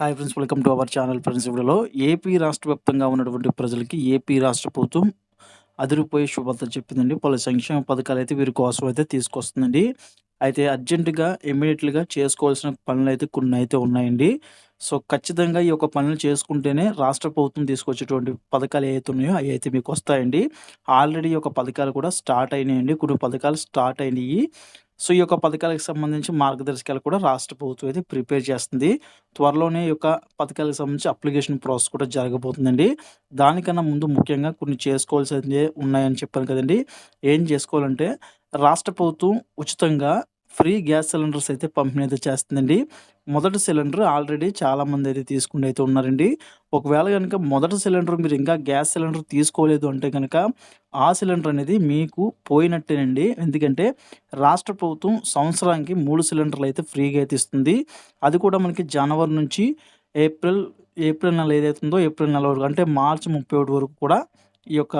Hi friends welcome to our channel friends వీడియోలో AP రాష్ట్ర వ్యాప్తంగా ఉన్నటువంటి ప్రజలకి ఏపీ రాష్ట్ర ప్రభుత్వం అదిరిపోయే శుభార్త చెప్పిందండి పలు సంక్షేమ పథకాలు అయితే వీరి కోసం అయితే తీసుకొస్తుందండి అయితే అర్జెంటుగా ఇమీడియట్‌గా చేసుకోవాల్సిన పనులు అయితే కొన్ని అయితే ఉన్నాయండి. సో, ఖచ్చితంగా ఈ యొక్క పనులు చేసుకుంటేనే రాష్ట్ర ప్రభుత్వం తీసుకొచ్చేటువంటి పథకాలు ఏవైతే ఉన్నాయో అవి అయితే మీకు వస్తాయండి. ఆల్రెడీ ఈ యొక్క పథకాలు కూడా స్టార్ట్ అయినాయండి. కొన్ని పథకాలు స్టార్ట్ అయినాయి. సో, ఈ యొక్క పథకాలకు సంబంధించి మార్గదర్శకాలు కూడా రాష్ట్ర ప్రభుత్వం అయితే ప్రిపేర్ చేస్తుంది. త్వరలోనే ఈ యొక్క పథకాలకు సంబంధించి అప్లికేషన్ ప్రాసెస్ కూడా జరగబోతుందండి. దానికన్నా ముందు ముఖ్యంగా కొన్ని చేసుకోవాల్సినవి ఉన్నాయని చెప్పాను కదండీ! ఏం చేసుకోవాలంటే రాష్ట్ర ప్రభుత్వం ఉచితంగా ఫ్రీ గ్యాస్ సిలిండర్స్ అయితే పంపిణీ అయితే చేస్తుందండి. మొదటి సిలిండర్ ఆల్రెడీ చాలామంది అయితే తీసుకుని అయితే ఉన్నారండి. ఒకవేళ కనుక మొదటి సిలిండర్ మీరు ఇంకా గ్యాస్ సిలిండర్ తీసుకోలేదు అంటే కనుక ఆ సిలిండర్ అనేది మీకు పోయినట్టేనండి. ఎందుకంటే రాష్ట్ర ప్రభుత్వం సంవత్సరానికి మూడు సిలిండర్లు అయితే ఫ్రీగా అయితే ఇస్తుంది. అది కూడా మనకి జనవరి నుంచి ఏప్రిల్, ఏప్రిల్ నెల ఏదైతుందో ఉందో ఏప్రిల్ నెల వరకు అంటే మార్చి 31 వరకు కూడా ఈ యొక్క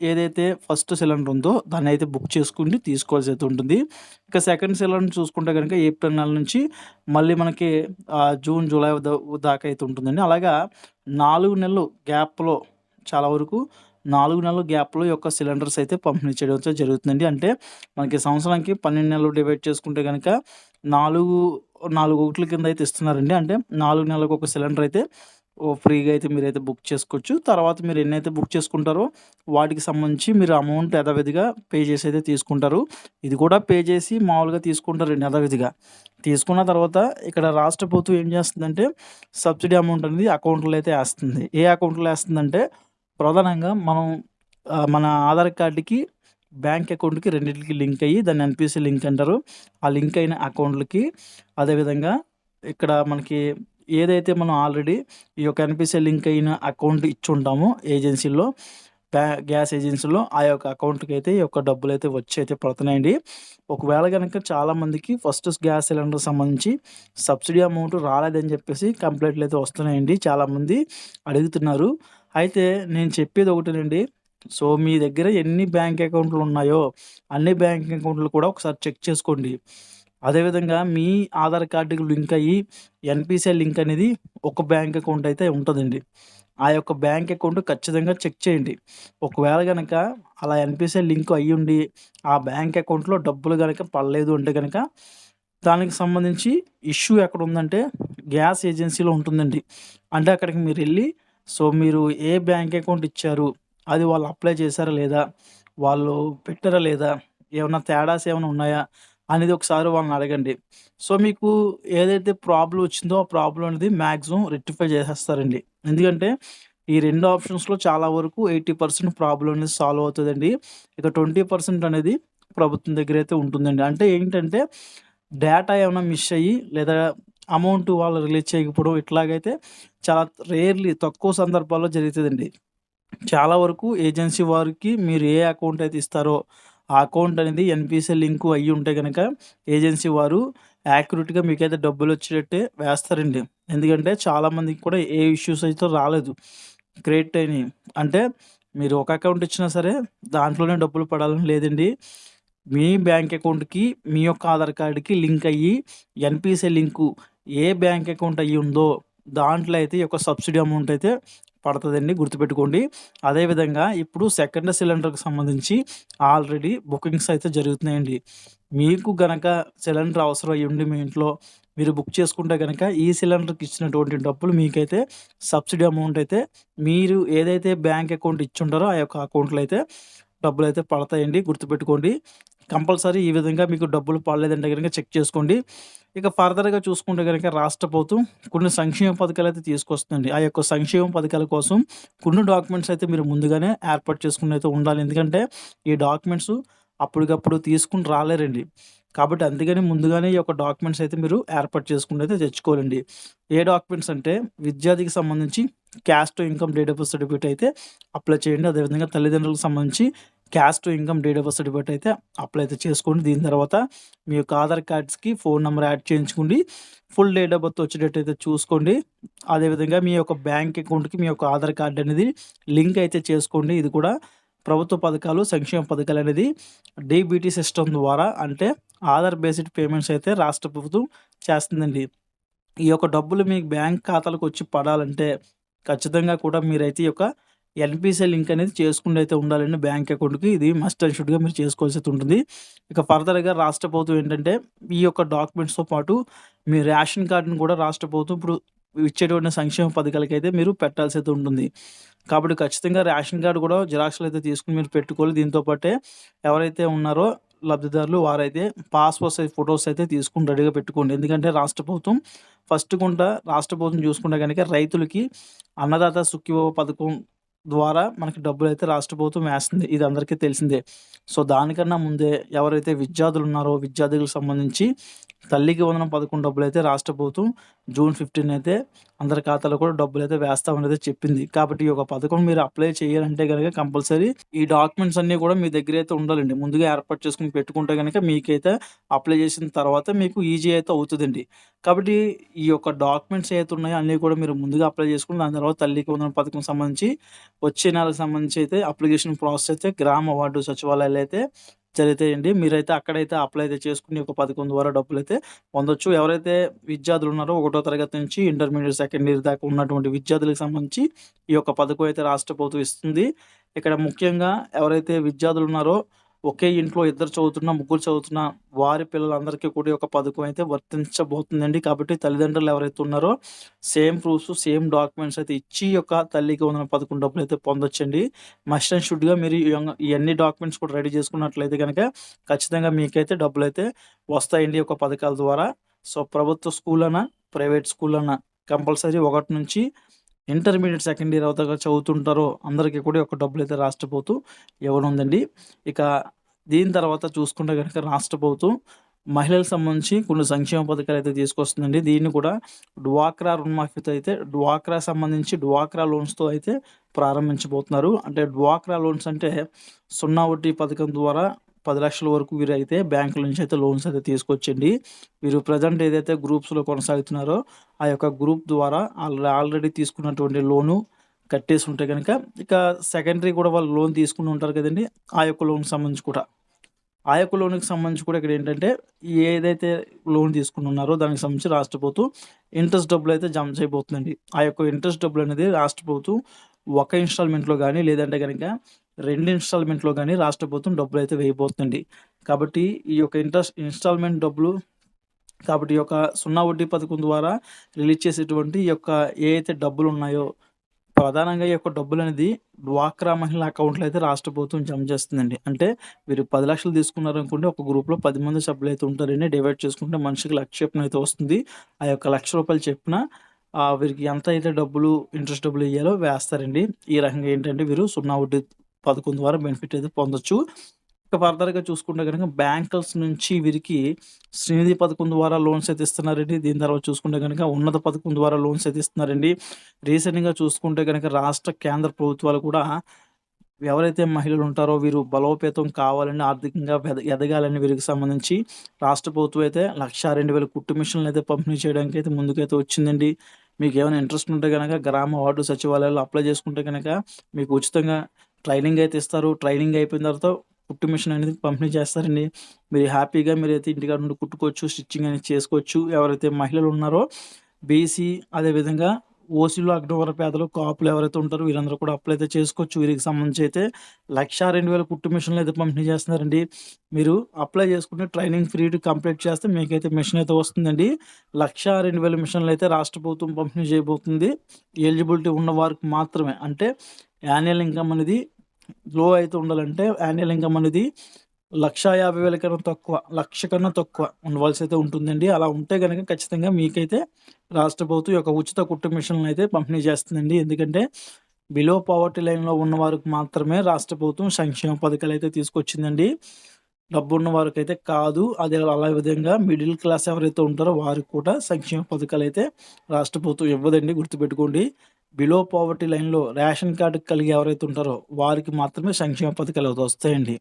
ఏదైతే ఫస్ట్ సిలిండర్ ఉందో దాన్ని అయితే బుక్ చేసుకొని తీసుకోవాల్సి అయితే ఉంటుంది. ఇక సెకండ్ సిలిండర్ చూసుకుంటే కనుక ఏప్రిల్ నెల నుంచి మళ్ళీ మనకి జూన్, జూలై దాకా అయితే ఉంటుందండి. అలాగా నాలుగు నెలలు గ్యాప్‌లో చాలా వరకు నాలుగు నెలల గ్యాప్‌లో యొక్క సిలిండర్స్ అయితే పంపిణీ చేయడం జరుగుతుందండి. అంటే మనకి సంవత్సరానికి 12 నెలలు డివైడ్ చేసుకుంటే కనుక నాలుగు నాలుగు ఒకట్ల కింద అయితే ఇస్తున్నారండి. అంటే నాలుగు నెలలకు ఒక సిలిండర్ అయితే ఫ్రీగా అయితే మీరైతే బుక్ చేసుకోవచ్చు. తర్వాత మీరు ఎన్నైతే బుక్ చేసుకుంటారో వాటికి సంబంధించి మీరు అమౌంట్ యథావిధిగా పే చేసి అయితే తీసుకుంటారు. ఇది కూడా పే చేసి మామూలుగా తీసుకుంటారండి యథావిధిగా. తీసుకున్న తర్వాత ఇక్కడ రాష్ట్ర ప్రభుత్వం ఏం చేస్తుందంటే సబ్సిడీ అమౌంట్ అనేది అకౌంట్‌లో అయితే వేస్తుంది ఏ అకౌంట్‌లో వేస్తుందంటే ప్రధానంగా మనం మన ఆధార్ కార్డుకి బ్యాంక్ అకౌంట్‌కి రెండింటికి లింక్ అయ్యి దాన్ని ఎన్పిసి లింక్ అంటారు. ఆ లింక్ అయిన అకౌంట్‌లకి అదేవిధంగా ఇక్కడ మనకి ఏదైతే మనం ఆల్రెడీ ఈ యొక్క ఎన్‌పీసీ లింక్ అయిన అకౌంట్ ఇచ్చుంటామో ఏజెన్సీలో గ్యాస్ ఏజెన్సీలో ఆ యొక్క అకౌంట్‌కి అయితే ఈ యొక్క అయితే వచ్చి అయితే పడుతున్నాయండి. ఒకవేళ కనుక చాలామందికి ఫస్ట్ గ్యాస్ సిలిండర్ సంబంధించి సబ్సిడీ అమౌంట్ రాలేదని చెప్పేసి కంప్లైంట్లు అయితే వస్తున్నాయండి. చాలామంది అడుగుతున్నారు. అయితే నేను చెప్పేది ఒకటేనండి. సో, మీ దగ్గర ఎన్ని బ్యాంక్ అకౌంట్‌లు ఉన్నాయో అన్ని బ్యాంక్ అకౌంట్‌లు కూడా ఒకసారి చెక్ చేసుకోండి. అదేవిధంగా మీ ఆధార్ కార్డుకి లింక్ అయ్యి ఎన్పిసిఐ లింక్ అనేది ఒక బ్యాంక్ అకౌంట్ అయితే ఉంటుందండి ఆ యొక్క బ్యాంక్ అకౌంట్ ఖచ్చితంగా చెక్ చేయండి. ఒకవేళ కనుక అలా ఎన్పిసిఐ లింక్ అయ్యి ఉండి ఆ బ్యాంక్ అకౌంట్‌లో డబ్బులు కనుక పడలేదు అంటే కనుక దానికి సంబంధించి ఇష్యూ ఎక్కడ ఉందంటే గ్యాస్ ఏజెన్సీలో ఉంటుందండి. అంటే అక్కడికి మీరు వెళ్ళి సో, మీరు ఏ బ్యాంక్ అకౌంట్ ఇచ్చారు? అది వాళ్ళు అప్లై చేశారా లేదా? వాళ్ళు పెట్టారా లేదా? ఏమైనా తేడాస్ ఏమైనా ఉన్నాయా? అనేది ఒకసారి వాళ్ళని అడగండి. సో, మీకు ఏదైతే ప్రాబ్లం వచ్చిందో ఆ ప్రాబ్లం అనేది మ్యాక్సిమం రెక్టిఫై చేసేస్తారండి. ఎందుకంటే ఈ రెండు ఆప్షన్స్‌లో చాలా వరకు ఎయిటీ పర్సెంట్ ప్రాబ్లం అనేది సాల్వ్ అవుతుందండి ఇక 20% అనేది ప్రభుత్వం దగ్గర అయితే ఉంటుందండి. అంటే ఏంటంటే డేటా ఏమైనా మిస్ అయ్యి లేదా అమౌంట్ వాళ్ళు రిలీజ్ చేయకపోవడం ఇట్లాగైతే చాలా రేర్‌లీ తక్కువ సందర్భాల్లో జరుగుతుందండి చాలా వరకు ఏజెన్సీ వారికి మీరు ఏ అకౌంట్ అయితే ఇస్తారో ఆ అకౌంట్ అనేది ఎన్‌పీసీ లింకు అయ్యి ఉంటే కనుక ఏజెన్సీ వారు యాక్యురేట్‌గా మీకైతే డబ్బులు వచ్చేటట్టే వేస్తారండి. ఎందుకంటే చాలామందికి కూడా ఏ ఇష్యూస్ అయితే రాలేదు. క్రియేట్ అయినాయి. అంటే మీరు ఒక అకౌంట్ ఇచ్చినా సరే దాంట్లోనే డబ్బులు పడాలని లేదండి. మీ బ్యాంక్ అకౌంట్‌కి మీ యొక్క ఆధార్ కార్డుకి లింక్ అయ్యి ఎన్‌పీసీ లింకు ఏ బ్యాంక్ అకౌంట్ అయ్యి ఉందో దాంట్లో అయితే ఈ యొక్క సబ్సిడీ అమౌంట్ అయితే పడుతుందండి గుర్తుపెట్టుకోండి. అదేవిధంగా ఇప్పుడు సెకండ్ సిలిండర్‌కి సంబంధించి ఆల్రెడీ బుకింగ్స్ అయితే జరుగుతున్నాయండి. మీకు గనక సిలిండర్ అవసరం అయ్యండి మీ ఇంట్లో మీరు బుక్ చేసుకుంటే కనుక ఈ సిలిండర్‌కి ఇచ్చినటువంటి డబ్బులు మీకైతే సబ్సిడీ అమౌంట్ అయితే మీరు ఏదైతే బ్యాంక్ అకౌంట్ ఇచ్చుంటారో ఆ యొక్క అకౌంట్‌లో అయితే డబ్బులు అయితే పడతాయండి గుర్తుపెట్టుకోండి. కంపల్సరీ ఈ విధంగా మీకు డబ్బులు పడలేదంటే కనుక చెక్ చేసుకోండి. ఇక ఫర్దర్‌గా చూసుకుంటే గనక రాష్ట్ర ప్రభుత్వం కొన్ని సంక్షేమ పథకాలు అయితే తీసుకొస్తుందండి. ఆ యొక్క సంక్షేమ పథకాల కోసం కొన్ని డాక్యుమెంట్స్ అయితే మీరు ముందుగానే ఏర్పాటు చేసుకుని అయితే ఉండాలి. ఎందుకంటే ఈ డాక్యుమెంట్స్ అప్పటికప్పుడు తీసుకుని రాలేరండి. కాబట్టి అందుకని ముందుగానే ఈ యొక్క డాక్యుమెంట్స్ అయితే మీరు ఏర్పాటు చేసుకుని అయితే తెచ్చుకోవాలండి. ఏ డాక్యుమెంట్స్ అంటే విద్యార్థికి సంబంధించి caste income date of certificate అయితే అప్లై చేయండి. అదేవిధంగా తల్లిదండ్రులకు సంబంధించి caste income date of birth certificate అయితే అప్లై అయితే చేసుకోండి. దీని తర్వాత మీ యొక్క ఆధార్ కార్డ్స్‌కి ఫోన్ నెంబర్ యాడ్ చేయించుకోండి. ఫుల్ డేట్ ఆఫ్ బర్త్ వచ్చేటట్టు అయితే చూసుకోండి. అదేవిధంగా మీ యొక్క బ్యాంక్ అకౌంట్‌కి మీ యొక్క ఆధార్ కార్డ్ అనేది లింక్ అయితే చేసుకోండి. ఇది కూడా ప్రభుత్వ పథకాలు, సంక్షేమ పథకాలు అనేది డీబీటీ సిస్టమ్ ద్వారా అంటే ఆధార్ బేస్డ్ పేమెంట్స్ అయితే రాష్ట్ర ప్రభుత్వం చేస్తుందండి. ఈ యొక్క డబ్బులు మీ బ్యాంక్ ఖాతాలకు వచ్చి పడాలంటే ఖచ్చితంగా కూడా మీరైతే ఈ యొక్క ఎన్పిసిఐ లింక్ అనేది చేసుకుంటూ అయితే ఉండాలండి బ్యాంక్ అకౌంట్కి. ఇది మస్ట్ అండ్ షుడ్గా మీరు చేసుకోవాల్సి ఉంటుంది. ఇక ఫర్దర్గా రాష్ట్ర ప్రభుత్వం ఏంటంటే ఈ యొక్క డాక్యుమెంట్స్తో పాటు మీ రేషన్ కార్డుని కూడా రాష్ట్ర ప్రభుత్వం ఇప్పుడు ఇచ్చేటువంటి సంక్షేమ పథకాలకి అయితే మీరు పెట్టాల్సి అయితే ఉంటుంది. కాబట్టి ఖచ్చితంగా రేషన్ కార్డు కూడా జిరాక్స్లు అయితే తీసుకుని మీరు పెట్టుకోవాలి. దీంతో పాటే ఎవరైతే ఉన్నారో లబ్ధిదారులు వారైతే పాస్పోర్ట్ సైజ్ ఫొటోస్ అయితే తీసుకుని రెడీగా పెట్టుకోండి. ఎందుకంటే రాష్ట్ర ప్రభుత్వం ఫస్ట్ గుంట రాష్ట్ర ప్రభుత్వం చూసుకుంటే కనుక రైతులకి అన్నదాత సుఖీభవ పథకం ద్వారా మనకి డబ్బులు అయితే రాష్ట్ర ప్రభుత్వం వేస్తుంది. ఇది అందరికీ తెలిసిందే. సో దానికన్నా ముందే ఎవరైతే విద్యార్థులు ఉన్నారో విద్యార్థులకు సంబంధించి తల్లికి వందనం పథకం డబ్బులు అయితే రాష్ట్ర ప్రభుత్వం జూన్ ఫిఫ్టీన్ అయితే అందరి ఖాతాలో కూడా డబ్బులు అయితే వేస్తామనేది చెప్పింది. కాబట్టి ఈ యొక్క పథకం మీరు అప్లై చేయాలంటే కనుక కంపల్సరీ ఈ డాక్యుమెంట్స్ అన్నీ కూడా మీ దగ్గర అయితే ఉండాలండి. ముందుగా ఏర్పాటు చేసుకుని పెట్టుకుంటే కనుక మీకైతే అప్లై చేసిన తర్వాత మీకు ఈజీ అయితే అవుతుందండి. కాబట్టి ఈ యొక్క డాక్యుమెంట్స్ అయితే ఉన్నాయో అన్నీ కూడా మీరు ముందుగా అప్లై చేసుకుని దాని తర్వాత తల్లికి వందన పథకం సంబంధించి వచ్చే నెలకు సంబంధించి అయితే అప్లికేషన్ ప్రాసెస్ అయితే గ్రామ వార్డు సచివాలయాలు అయితే జరిగితేయండి మీరైతే అక్కడైతే అప్లై అయితే చేసుకుని ఒక పథకం ద్వారా డబ్బులు అయితే పొందొచ్చు. ఎవరైతే విద్యార్థులు ఉన్నారో ఒకటో తరగతి నుంచి ఇంటర్మీడియట్ సెకండ్ ఇయర్ దాకా ఉన్నటువంటి విద్యార్థులకు సంబంధించి ఈ యొక్క పథకం అయితే రాష్ట్ర ప్రభుత్వం ఇస్తుంది. ఇక్కడ ముఖ్యంగా ఎవరైతే విద్యార్థులు ఉన్నారో ఒకే ఇంట్లో ఇద్దరు చదువుతున్న ముగ్గురు చదువుతున్న వారి పిల్లలందరికీ కూడా ఒక పథకం అయితే వర్తించబోతుందండి. కాబట్టి తల్లిదండ్రులు ఎవరైతే ఉన్నారో సేమ్ ప్రూఫ్స్ సేమ్ డాక్యుమెంట్స్ అయితే ఇచ్చి యొక్క తల్లికి ఉన్న పథకం డబ్బులు అయితే పొందొచ్చండి. మస్ట్ అండ్ షుడ్గా మీరు ఇవన్నీ డాక్యుమెంట్స్ కూడా రెడీ చేసుకున్నట్లయితే కనుక ఖచ్చితంగా మీకైతే డబ్బులు అయితే వస్తాయండి ఒక పథకాల ద్వారా. సో ప్రభుత్వ స్కూల్ అన్నా ప్రైవేట్ స్కూల్ అన్నా కంపల్సరీ ఒకటి నుంచి ఇంటర్మీడియట్ సెకండ్ ఇయర్ అవుతాగా చదువుతుంటారో అందరికీ కూడా ఒక డబ్బులు అయితే రాష్ట్ర ప్రభుత్వం ఇవ్వనుందండి. ఇక దీని తర్వాత చూసుకుంటే కనుక రాష్ట్ర ప్రభుత్వం మహిళలకు సంబంధించి కొన్ని సంక్షేమ పథకాలు అయితే తీసుకొస్తుందండి. దీన్ని కూడా డ్వాక్రా రుణమాఫీతో అయితే డ్వాక్రా సంబంధించి డ్వాక్రా లోన్స్తో అయితే ప్రారంభించబోతున్నారు. అంటే డ్వాక్రా లోన్స్ అంటే సున్నా వడ్డీ పథకం ద్వారా పది లక్షల వరకు వీరు అయితే బ్యాంకుల నుంచి అయితే లోన్స్ అయితే తీసుకొచ్చండి వీరు ప్రజెంట్ ఏదైతే గ్రూప్స్లో కొనసాగుతున్నారో ఆ యొక్క గ్రూప్ ద్వారా ఆల్రెడీ తీసుకున్నటువంటి లోను కట్టేసి ఉంటే కనుక ఇక సెకండరీ కూడా వాళ్ళు లోన్ తీసుకుని ఉంటారు కదండి. ఆ యొక్క లోన్కి సంబంధించి కూడా. ఆ యొక్క లోన్కి సంబంధించి కూడా ఇక్కడ ఏంటంటే ఏదైతే లోన్ తీసుకుని ఉన్నారో దానికి సంబంధించి రాష్ట్ర ప్రభుత్వం ఇంట్రెస్ట్ డబ్బులు అయితే జమ చేయబోతుందండి. ఆ యొక్క ఇంట్రెస్ట్ డబ్బులు అనేది రాష్ట్ర ప్రభుత్వం ఒక ఇన్స్టాల్మెంట్లో కానీ లేదంటే కనుక రెండు ఇన్స్టాల్మెంట్లో కానీ రాష్ట్ర ప్రభుత్వం డబ్బులు అయితే వేయబోతుంది. కాబట్టి ఈ యొక్క ఇంట్రెస్ట్ ఇన్స్టాల్మెంట్ డబ్బులు కాబట్టి ఈ యొక్క సున్నా వడ్డీ పథకం ద్వారా రిలీజ్ చేసేటువంటి ఈ యొక్క ఏ అయితే డబ్బులు ఉన్నాయో ప్రధానంగా ఈ యొక్క డబ్బులు అనేది డ్వాక్రా మహిళ అకౌంట్లో అయితే రాష్ట్ర ప్రభుత్వం జమ చేస్తుందండి. అంటే మీరు పది లక్షలు తీసుకున్నారనుకుంటే ఒక గ్రూప్లో పది మంది సభ్యులు అయితే ఉంటారని డివైడ్ చేసుకుంటే మనిషికి లక్ష అయితే వస్తుంది. ఆ యొక్క లక్ష రూపాయలు చెప్పిన వీరికి ఎంత అయితే డబ్బులు ఇంట్రెస్ట్ డబ్బులు ఇవ్వాలో వేస్తారండి. ఈ రకంగా ఏంటంటే వీరు సున్నా వడ్డీ పథకం ద్వారా బెనిఫిట్ అయితే పొందొచ్చు. ఇక ఫర్దర్గా చూసుకుంటే కనుక బ్యాంకర్స్ నుంచి వీరికి శ్రీనిధి పథకం ద్వారా లోన్స్ అయితే ఇస్తున్నారండి. దీని తర్వాత చూసుకుంటే కనుక ఉన్నత పథకం ద్వారా లోన్స్ అయితే ఇస్తున్నారండి. రీసెంట్గా చూసుకుంటే కనుక రాష్ట్ర కేంద్ర ప్రభుత్వాలు కూడా ఎవరైతే మహిళలు ఉంటారో వీరు బలోపేతం కావాలని ఆర్థికంగా ఎదగాలని వీరికి సంబంధించి రాష్ట్ర ప్రభుత్వం అయితే లక్ష రెండు వేల కుట్టు మిషన్లు అయితే పంపిణీ చేయడానికి అయితే ముందుకైతే వచ్చిందండి. మీకు ఏమైనా ఇంట్రెస్ట్ ఉంటే కనుక గ్రామ వార్డు సచివాలయాల్లో అప్లై చేసుకుంటే కనుక మీకు ఉచితంగా ట్రైనింగ్ అయితే ఇస్తారు. ట్రైనింగ్ అయిపోయిన తర్వాత కుట్టు మిషన్ అనేది పంపిణీ చేస్తారండి. మీరు హ్యాపీగా మీరు అయితే ఇంటికాడ నుండి కుట్టుకోవచ్చు స్టిచ్చింగ్ అనేది చేసుకోవచ్చు. ఎవరైతే మహిళలు ఉన్నారో బీసీ అదేవిధంగా ఓసీలు అగ్నివర పేదలు కాపులు ఎవరైతే ఉంటారో వీరందరూ కూడా అప్లై అయితే చేసుకోవచ్చు. వీరికి సంబంధించి అయితే లక్ష రెండు వేల కుట్టు మిషన్లు అయితే పంపిణీ చేస్తున్నారండి. మీరు అప్లై చేసుకుంటే ట్రైనింగ్ ఫ్రీ కంప్లీట్ చేస్తే మీకైతే మిషన్ అయితే వస్తుందండి. లక్ష రెండు వేల మిషన్లు అయితే రాష్ట్ర ప్రభుత్వం పంపిణీ చేయబోతుంది. ఎలిజిబిలిటీ ఉన్న వారికి మాత్రమే. అంటే యాన్యువల్ ఇన్కమ్ అనేది లో అయితే ఉండాలంటే యాన్యువల్ ఇన్కమ్ అనేది లక్ష యాభై వేల కన్నా తక్కువ లక్ష కన్నా తక్కువ ఉండవలసి అయితే ఉంటుందండి. అలా ఉంటే కనుక ఖచ్చితంగా మీకైతే రాష్ట్ర ప్రభుత్వం యొక్క ఉచిత కుట్టు మిషన్లు అయితే పంపిణీ చేస్తుందండి. ఎందుకంటే బిలో పవర్టీ లైన్లో ఉన్న వారికి మాత్రమే రాష్ట్ర ప్రభుత్వం సంక్షేమ పథకాలు అయితే తీసుకొచ్చిందండి. డబ్బు ఉన్న వారికి అయితే కాదు అదే అలా విధంగా మిడిల్ క్లాస్ ఎవరైతే ఉంటారో వారికి కూడా సంక్షేమ పథకాలు అయితే రాష్ట్ర ప్రభుత్వం ఇవ్వదండి గుర్తుపెట్టుకోండి. బిలో పావర్టీ లైన్లో రేషన్ కార్డు కలిగి ఎవరైతే ఉంటారో వారికి మాత్రమే సంక్షేమ పథకాలు వస్తాయండి.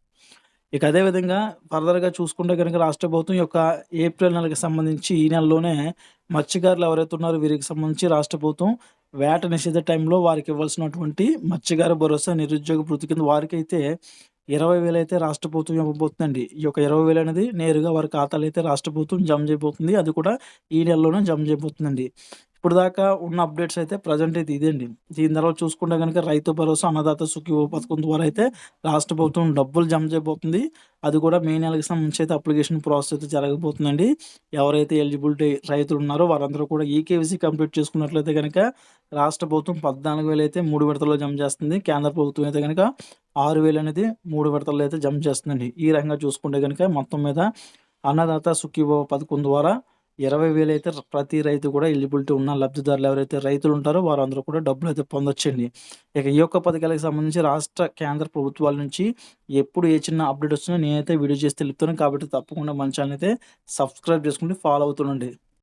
ఇక అదేవిధంగా ఫర్దర్గా చూసుకుంటే కనుక రాష్ట్ర ప్రభుత్వం యొక్క ఏప్రిల్ నెలకు సంబంధించి ఈ నెలలోనే మత్స్యకారులు ఎవరైతే ఉన్నారో వీరికి సంబంధించి రాష్ట్ర ప్రభుత్వం వేట నిషేధ టైంలో వారికి ఇవ్వాల్సినటువంటి మత్స్యకార భరోసా నిరుద్యోగ వృత్తి కింద వారికైతే ఇరవై వేలు అయితే రాష్ట్ర ప్రభుత్వం ఇవ్వబోతుందండి. ఈ యొక్క ఇరవై వేలు అనేది నేరుగా వారి ఖాతాలు అయితే రాష్ట్ర ప్రభుత్వం జమ చేయబోతుంది. అది కూడా ఈ నెలలోనే జమ చేయబోతుందండి. ఇప్పుడు దాకా ఉన్న అప్డేట్స్ అయితే ప్రజెంట్ అయితే ఇదండి. దీని తర్వాత చూసుకుంటే కనుక రైతు భరోసా అన్నదాత సుఖీ పథకం ద్వారా అయితే రాష్ట్ర ప్రభుత్వం డబ్బులు జమ చేయబోతుంది. అది కూడా మే నెలకి సంబంధించి అయితే అప్లికేషన్ ప్రాసెస్ అయితే జరగబోతుందండి. ఎవరైతే ఎలిజిబిలిటీ రైతులు ఉన్నారో వారందరూ కూడా ఈకేవీసీ కంప్లీట్ చేసుకున్నట్లయితే కనుక రాష్ట్ర ప్రభుత్వం పద్నాలుగు వేలు అయితే మూడు విడతల్లో జమ చేస్తుంది. కేంద్ర ప్రభుత్వం అయితే కనుక ఆరు వేలు అనేది మూడు విడతల్లో అయితే జమ చేస్తుందండి. ఈ రకంగా చూసుకుంటే కనుక మొత్తం మీద అన్నదాత సుఖీభవ పథకం ద్వారా ఇరవై వేలు అయితే ప్రతి రైతు కూడా ఎలిజిబిలిటీ ఉన్న లబ్ధిదారులు ఎవరైతే రైతులు ఉంటారో వారందరూ కూడా డబ్బులు అయితే పొందొచ్చండి. ఇక ఈ యొక్క పథకాలకు సంబంధించి రాష్ట్ర కేంద్ర ప్రభుత్వాల నుంచి ఎప్పుడు ఏ చిన్న అప్డేట్ వచ్చినా నేనైతే వీడియో చేసి తెలుపుతాను. కాబట్టి తప్పకుండా మన ఛానల్ అయితే సబ్స్క్రైబ్ చేసుకుంటే ఫాలో అవుతుండండి.